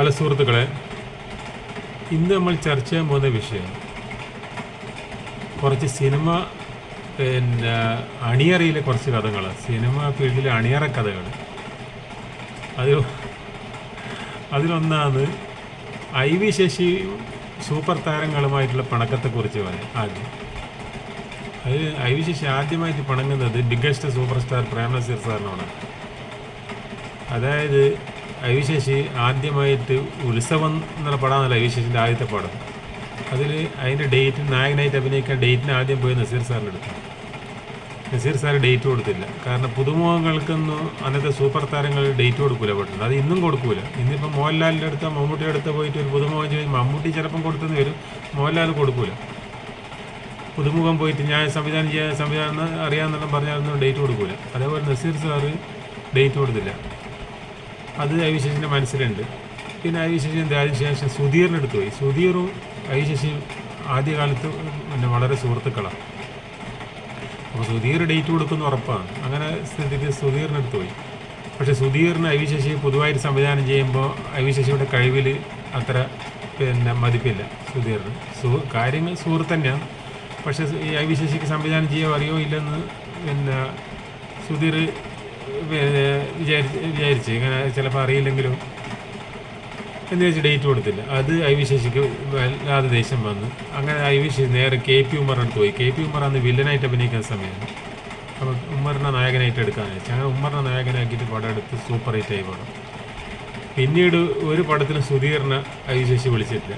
പല സുഹൃത്തുക്കളെ ഇന്ന് നമ്മൾ ചർച്ച ചെയ്യാൻ പോകുന്ന വിഷയം കുറച്ച് സിനിമ പിന്നെ അണിയറയിലെ കുറച്ച് കഥകൾ സിനിമ ഫീൽഡിലെ അണിയറ കഥകൾ. അതിൽ അതിലൊന്നാണ് ഐ വി ശശി സൂപ്പർ താരങ്ങളുമായിട്ടുള്ള പണക്കത്തെക്കുറിച്ച് പറയാം ആദ്യം. അത് ഐ വി ശശി ആദ്യമായിട്ട് പണങ്ങുന്നത് ബിഗ്ഗസ്റ്റ് സൂപ്പർ സ്റ്റാർ പ്രേംനസീർ സാറിനോടാണ്. അതായത് ശശി ആദ്യമായിട്ട് ഉത്സവം എന്നുള്ള പടമാണല്ലോ അവിശേഷിന്റെ ആദ്യത്തെ പടം. അതിൽ അതിന്റെ ഡേറ്റ് നായകനായിട്ട് അഭിനയിക്കാൻ ഡേറ്റിന് ആദ്യം പോയി നസീർ സാറിന്റെ അടുത്ത്. നസീർ സാർ ഡേറ്റ് കൊടുത്തില്ല. കാരണം പുതുമുഖങ്ങൾക്കൊന്നും അന്നത്തെ സൂപ്പർ താരങ്ങൾ ഡേറ്റ് കൊടുക്കൂല പെട്ടെന്ന് അത് ഇന്നും കൊടുക്കൂല. ഇന്നിപ്പോൾ മോഹൻലാലിന്റെ അടുത്ത് മമ്മൂട്ടിയുടെ അടുത്ത് പോയിട്ട് ഒരു പുതുമുഖം ചോദിച്ചു മമ്മൂട്ടി ചിലപ്പം കൊടുത്തെന്ന് വരും. മോഹൻലാൽ കൊടുക്കൂല. പുതുമുഖം പോയിട്ട് ഞാൻ സംവിധാനം ചെയ്യാൻ സംവിധാനം അറിയാമെന്നെല്ലാം പറഞ്ഞാലൊന്നും ഡേറ്റ് കൊടുക്കൂല. അതേപോലെ നസീർ സാറ് ഡേറ്റ് കൊടുത്തില്ല. അത് അവിശേഷിന്റെ മനസ്സിലുണ്ട്. പിന്നെ അവിശേഷൻ വി ശേഷം സുധീറിന്റെ അടുത്ത് പോയി. സുധീറും ശശിയും ആദ്യകാലത്ത് പിന്നെ വളരെ സുഹൃത്തുക്കളാണ്. അപ്പോൾ സുധീർ ഡേറ്റ് കൊടുക്കുന്ന ഉറപ്പാണ്. അങ്ങനെ സ്ഥിതിക്ക് സുധീറിന്റെ അടുത്ത് പോയി. പക്ഷേ സുധീറിന് അവിശേഷി പൊതുവായിട്ട് സംവിധാനം ചെയ്യുമ്പോൾ അവിശേഷിയുടെ കഴിവിൽ അത്ര പിന്നെ മതിപ്പില്ല സുധീറിന്. സു കാര്യങ്ങൾ സുഹൃത്ത് തന്നെയാണ്. പക്ഷേ ഈ അവിശേഷിക്ക് സംവിധാനം ചെയ്യാൻ അറിയോ ഇല്ലെന്ന് പിന്നെ സുധീർ വിചാരിച്ച് ഇങ്ങനെ ചിലപ്പോൾ അറിയില്ലെങ്കിലും എന്ന് വെച്ച് ഡേറ്റ് കൊടുത്തില്ല. അത് ഐ വി ശശിക്ക് വല്ലാതെ ദേഷ്യം വന്നു. അങ്ങനെ ഐ വി ശശി നേരെ കെ പി ഉമ്മറിനടുത്ത് പോയി. കെ പി ഉമ്മർ അന്ന് വില്ലനായിട്ട് അഭിനയിക്കുന്ന സമയമാണ് അപ്പോൾ ഉമ്മറിനെ നായകനായിട്ട് എടുക്കാൻ വെച്ചു അങ്ങനെ ഉമ്മറിനെ നായകനാക്കിയിട്ട് പടം എടുത്ത് സൂപ്പർ ഹിറ്റ് ആയി പടം പിന്നീട് ഒരു പടത്തിന് സുധീറിനെ ഐ വി ശശി വിളിച്ചിട്ടില്ല.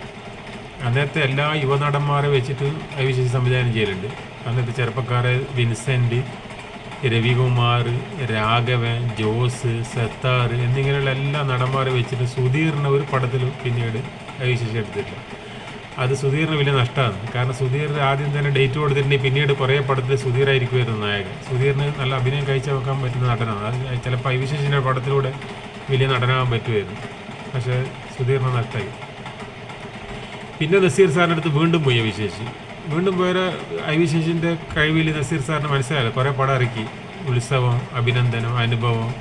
അന്നത്തെ എല്ലാ യുവനടന്മാരെ വെച്ചിട്ട് ഐ വി ശശി സംവിധാനം ചെയ്യലുണ്ട്. അന്നത്തെ ചെറുപ്പക്കാരെ വിൻസെന്റ് രവികുമാർ രാഘവൻ ജോസ് സത്താർ എന്നിങ്ങനെയുള്ള എല്ലാ നടന്മാരെ വെച്ചിട്ട് സുധീറിനെ ഒരു പടത്തിൽ പിന്നീട് അവിശേഷം വി എടുത്തിട്ടില്ല. അത് സുധീറിന് വലിയ നഷ്ടമാണ്. കാരണം സുധീർ ആദ്യം തന്നെ ഡേറ്റ് കൊടുത്തിട്ടുണ്ടെങ്കിൽ പിന്നീട് കുറേ പടത്തിൽ സുധീറായിരിക്കുമായിരുന്നു നായകൻ. സുധീറിന് നല്ല അഭിനയം കാഴ്ച വെക്കാൻ പറ്റുന്ന നടനാണ്. അത് ചിലപ്പോൾ അവിശേഷിന്റെ പടത്തിലൂടെ വലിയ നടനാകാൻ പറ്റുമായിരുന്നു. പക്ഷേ സുധീറിന് നഷ്ടമായി. പിന്നെ നസീർ സാറിന്റെ അടുത്ത് വീണ്ടും പോയി ശശി വീണ്ടും പോയ ഐ വി ശശിന്റെ കഴിവിൽ നസീർ സാറിന് മനസ്സിലായല്ലോ. കുറേ പടം ഇറക്കി. ഉത്സവം അഭിനന്ദനം അനുഭവം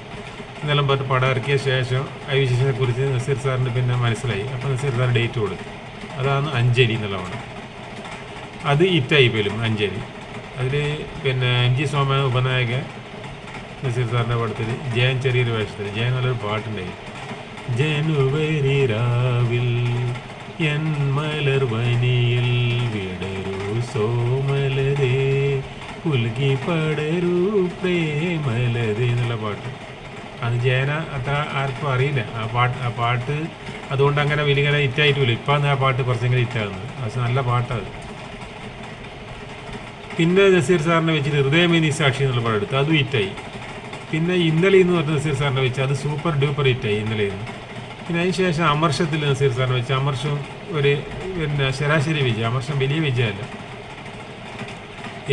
എന്നെല്ലാം പറഞ്ഞ് പടം ഇറക്കിയ ശേഷം ഐ വി ശശിനെ കുറിച്ച് നസീർ സാറിന് പിന്നെ മനസ്സിലായി. അപ്പോൾ നസീർ സാർ ഡേറ്റ് കൊടുത്തു. അതാണ് അഞ്ജലി എന്നുള്ള പടം. അത് ഇറ്റായി പോലും അഞ്ജലി. അതിൽ പിന്നെ എം ജി സോമ ഉപനായക നസീർ സാറിന്റെ പടത്തിൽ ജയൻ ചെറിയൊരു വേഷത്തിൽ ജയൻ നല്ലൊരു പാട്ടുണ്ടായി. ജനുവരി രാവിൽ എൻ മലർവനിയിൽ സോമലരേ പുൽകി പടരൂ പ്രേമലരേ എന്നുള്ള പാട്ട്. അത് ജയന അത്ര ആർക്കും അറിയില്ല. ആ പാട്ട് ആ പാട്ട് അതുകൊണ്ട് അങ്ങനെ വലിയ ഹിറ്റായിട്ടില്ല ഇപ്പം ആ പാട്ട് കുറച്ചെങ്കിലും ഹിറ്റാകുന്നത് പക്ഷെ നല്ല പാട്ടാണ് പിന്നെ നസീർ സാറിനെ വെച്ചിട്ട് ഹൃദയമേനി സാക്ഷി എന്നുള്ള പാട് എടുത്തു. അതും ഹിറ്റായി പിന്നെ ഇന്നലെ എന്ന് പറഞ്ഞ നസീർ സാറിനെ വെച്ച് അത് സൂപ്പർ ഡ്യൂപ്പർ ഹിറ്റായി ഇന്നലെ ഇന്ന്. പിന്നെ അതിന് ശേഷം അമർഷത്തിൽ നസീർ സാറിനെ വെച്ച് അമർഷം ഒരു പിന്നെ ശരാശരി വിജയം. അമർഷം വലിയ വിജയമല്ല.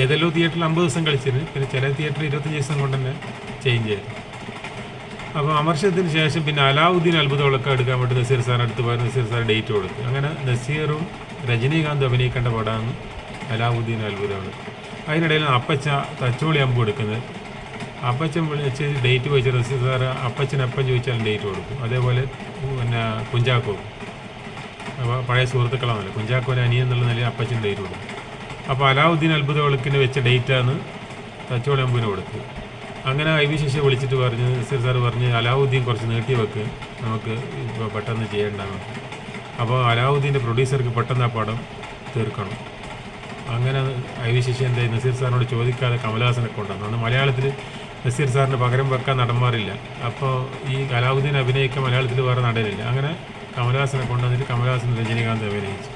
ഏതെല്ലോ തിയേറ്ററിൽ അമ്പത് ദിവസം കളിച്ചിരുന്നു. പിന്നെ ചില തിയേറ്ററിൽ ഇരുപത്തഞ്ച് ദിവസം കൊണ്ട് തന്നെ ചേഞ്ച് ചെയ്തു അപ്പോൾ അമർഷത്തിന് ശേഷം പിന്നെ അലാവുദ്ദീൻ അത്ഭുതങ്ങളൊക്കെ എടുക്കാൻ വേണ്ടി നസീർ സാർ അടുത്ത് പോയി. നസീർ സാർ ഡേറ്റ് കൊടുത്തു. അങ്ങനെ നസീറും രജനീകാന്തും അഭിനയിക്കേണ്ട പടമാണ് അലാവുദ്ദീൻ അത്ഭുതങ്ങൾ അതിനിടയിൽ അപ്പച്ച തച്ചോളി അമ്പ് കൊടുക്കുന്നത് അപ്പച്ചൻ വിളിച്ച് ഡേറ്റ് ചോദിച്ച നസീർ സാർ അപ്പച്ചൻ അപ്പം ചോദിച്ചാൽ ഡേറ്റ് കൊടുക്കും. അതേപോലെ പിന്നെ കുഞ്ചാക്കോ പഴയ സുഹൃത്തുക്കളാണല്ലോ. കുഞ്ചാക്കോന്റെ അനിയെന്നുള്ള നിലയിൽ അപ്പച്ചൻ ഡേറ്റ് കൊടുക്കും. അപ്പോൾ അലാവുദ്ദീൻ അത്ഭുത വിളക്കിന് വെച്ച ഡേറ്റാണ് അമ്പുവിന് കൊടുത്തത്. അങ്ങനെ ഐ വി ശശി വിളിച്ചിട്ട് പറഞ്ഞ് നസീർ സാർ പറഞ്ഞ് അലാവുദ്ദീൻ കുറച്ച് നീട്ടി വെക്ക് നമുക്ക് ഇപ്പോൾ പെട്ടെന്ന് ചെയ്യേണ്ടതാണ് അപ്പോൾ അലാവുദ്ദീന്റെ പ്രൊഡ്യൂസർക്ക് പെട്ടെന്ന് ആ പടം തീർക്കണം. അങ്ങനെ ഐ വി ശശി എന്തായി നസീർ സാറിനോട് ചോദിക്കാതെ കമലഹാസനെ കൊണ്ടുവന്നു. അന്ന് മലയാളത്തിൽ നസീർ സാറിന് പകരം വെക്കാൻ നടന്മാരില്ല. അപ്പോൾ ഈ അലാവുദ്ദീൻ അഭിനയിക്കാൻ മലയാളത്തിൽ വേറെ നടനില്ല. അങ്ങനെ കമലഹാസനെ കൊണ്ടുവന്നിട്ട് കമലഹാസൻ രജനീകാന്ത് അഭിനയിച്ചു.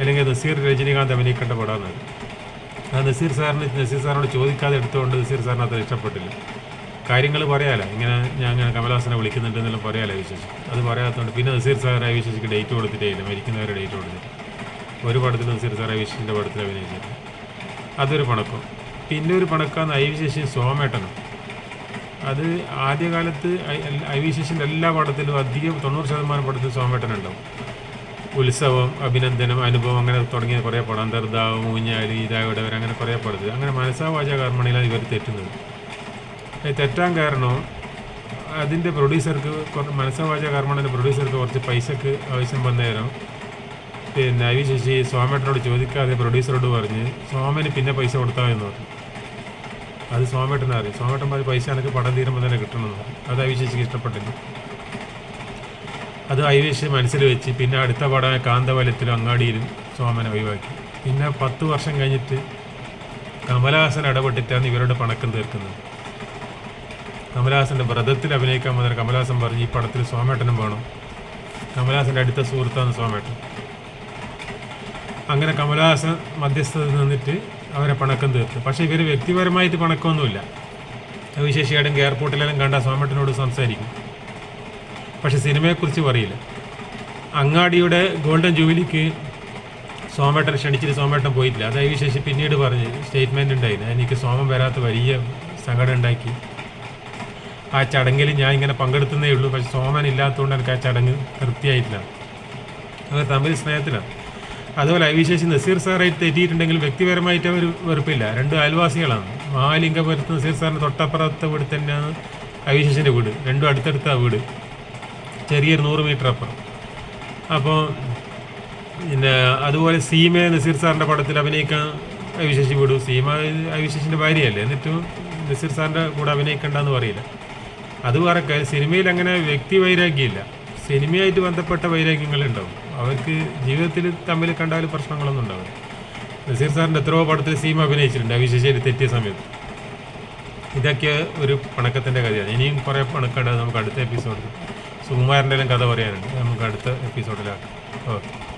അല്ലെങ്കിൽ നസീർ രജനീകാന്ത് അഭിനയിക്കേണ്ട പടമാണ് ആ നസീർ സാറിന് നസീർ സാറിനോട് ചോദിക്കാതെ എടുത്തുകൊണ്ട് നസീർ സാറിന് അത്ര ഇഷ്ടപ്പെട്ടില്ല. കാര്യങ്ങൾ പറയാലോ. ഇങ്ങനെ ഞാൻ അങ്ങനെ കമലഹാസനെ വിളിക്കുന്നുണ്ട് എന്നെല്ലാം പറയാലോ വിശേഷം അത് പറയാത്തതുകൊണ്ട് പിന്നെ നസീർ സാറെ വിശേഷിക്ക് ഡേറ്റ് ഡേറ്റ് കൊടുത്തിട്ടേയില്ല മരിക്കുന്നവരെ ഡേറ്റ് കൊടുത്തിട്ട്. ഒരു പടത്തിൽ നസീർ സാറെ വിശേഷിന്റെ പടത്തിൽ അഭിനയിച്ചത്. അതൊരു പണക്കം. പിന്നെ ഒരു പണക്കാന്ന് ഐ വി ശശി സോമേട്ടനും. അത് ആദ്യകാലത്ത് ഐ- വിശേഷിന്റെ എല്ലാ പടത്തിലും അധികം തൊണ്ണൂറ് ശതമാനം പടത്തിൽ സോമേട്ടനുണ്ടാവും. ഉത്സവം അഭിനന്ദനം അനുഭവം അങ്ങനെ തുടങ്ങിയ കുറേ പടം. അന്തർദാവ് ഊഞ്ഞാലി ഇതാവിടവർ അങ്ങനെ കുറേ പടത്തിൽ അങ്ങനെ മനസ്സാവാച കർമ്മണിയിലാണ് ഇവർ തെറ്റുന്നത്. തെറ്റാൻ കാരണം അതിന്റെ പ്രൊഡ്യൂസർക്ക് മനസ്സവാച കർമ്മണിന്റെ പ്രൊഡ്യൂസർക്ക് കുറച്ച് പൈസക്ക് ആവശ്യം വന്നേരം പിന്നെ ഐ ശശി സോമേട്ടനോട് ചോദിക്കാതെ പ്രൊഡ്യൂസറോട് പറഞ്ഞ് സോമന് പിന്നെ പൈസ കൊടുത്താൽ എന്ന് പറഞ്ഞു. അത് സോമേട്ടനെ അറിയും. സോമേട്ടൻ പൈസ എനിക്ക് പടം തീരുമ്പോൾ തന്നെ കിട്ടണമെന്ന് അത് ഐ ശശിക്ക് ഇഷ്ടപ്പെട്ടില്ല. അത് ഐ മനസ്സിൽ വെച്ച് പിന്നെ അടുത്ത പടം കാന്തവലത്തിലും അങ്ങാടിയിലും സോമനെ ഒഴിവാക്കി. പിന്നെ പത്ത് വർഷം കഴിഞ്ഞിട്ട് കമലഹാസൻ ഇടപെട്ടിട്ടാണ് ഇവരുടെ പണക്കം തീർക്കുന്നത്. കമലഹാസന്റെ വ്രതത്തിൽ അഭിനയിക്കാൻ വന്ന കമലഹാസൻ പറഞ്ഞു ഈ പടത്തിൽ സോമേട്ടനും വേണം. കമലഹാസന്റെ അടുത്ത സുഹൃത്താണ് സോമേട്ടൻ. അങ്ങനെ കമലഹാസൻ മധ്യസ്ഥത നിന്നിട്ട് അവരെ പണക്കം തീർത്തു. പക്ഷേ ഇവർ വ്യക്തിപരമായിട്ട് പണക്കമൊന്നുമില്ല. വിശേഷിയായിട്ടും എയർപോർട്ടിലെല്ലാം കണ്ട സോമേട്ടനോട് സംസാരിക്കും. പക്ഷെ സിനിമയെക്കുറിച്ച് പറയില്ല. അങ്ങാടിയുടെ ഗോൾഡൻ ജൂബിലിക്ക് സോമേട്ടൻ ക്ഷണിച്ചിട്ട് സോമേട്ടൻ പോയിട്ടില്ല. അതായത് വിശേഷി പിന്നീട് പറഞ്ഞ് സ്റ്റേറ്റ്മെന്റ് ഉണ്ടായിരുന്നു. എനിക്ക് സോമം വരാത്ത വലിയ സങ്കടം ഉണ്ടാക്കി. ആ ചടങ്ങിൽ ഞാൻ ഇങ്ങനെ പങ്കെടുത്തുന്നേ ഉള്ളൂ. പക്ഷെ സോമൻ ഇല്ലാത്തതുകൊണ്ട് എനിക്ക് ആ ചടങ്ങ് തൃപ്തിയായിട്ടില്ല. അവർ തമ്മിൽ സ്നേഹത്തിലാണ്. അതുപോലെ അവിശേഷി നസീർ സാറായിട്ട് തെറ്റിയിട്ടുണ്ടെങ്കിൽ വ്യക്തിപരമായിട്ട് അവർ വെറുപ്പില്ല. രണ്ട് അയൽവാസികളാണ്. മഹാലിംഗപുരത്ത് നസീർ സാറിന്റെ തൊട്ടപ്പുറത്തെ വീട് തന്നെയാണ് അവിശേഷിന്റെ വീട്. രണ്ടും അടുത്തടുത്ത വീട്. ചെറിയൊരു നൂറ് മീറ്റർ അപ്പുറം. അപ്പോൾ പിന്നെ അതുപോലെ സീമ നസീർ സാറിന്റെ പടത്തിൽ അഭിനയിക്കാൻ അവിശേഷി വിടും സീമ അവിശേഷിന്റെ ഭാര്യയല്ലേ? എന്നിട്ടും നസീർ സാറിന്റെ കൂടെ അഭിനയിക്കണ്ടെന്ന് പറയില്ല. അത് പറക്കെ സിനിമയിൽ അങ്ങനെ വ്യക്തി വൈരാഗ്യമില്ല. സിനിമയായിട്ട് ബന്ധപ്പെട്ട വൈരാഗ്യങ്ങളുണ്ടാവും. അവർക്ക് ജീവിതത്തിൽ തമ്മിൽ കണ്ടാൽ പ്രശ്നങ്ങളൊന്നും ഉണ്ടാവില്ല. നസീർ സാറിന്റെ എത്രയോ പടത്തിൽ സീമ അഭിനയിച്ചിട്ടുണ്ട്. അവിശേഷിയിൽ തെറ്റിയ സമയത്ത്. ഇതൊക്കെ ഒരു പണക്കത്തിന്റെ കഥയാണ് ഇനിയും കുറേ പണക്കുണ്ട് നമുക്ക് അടുത്ത എപ്പിസോഡിൽ സുകുമാരന്റെ കഥ പറയാനുണ്ട്. നമുക്ക് അടുത്ത എപ്പിസോഡിലാക്കാം ഓക്കെ.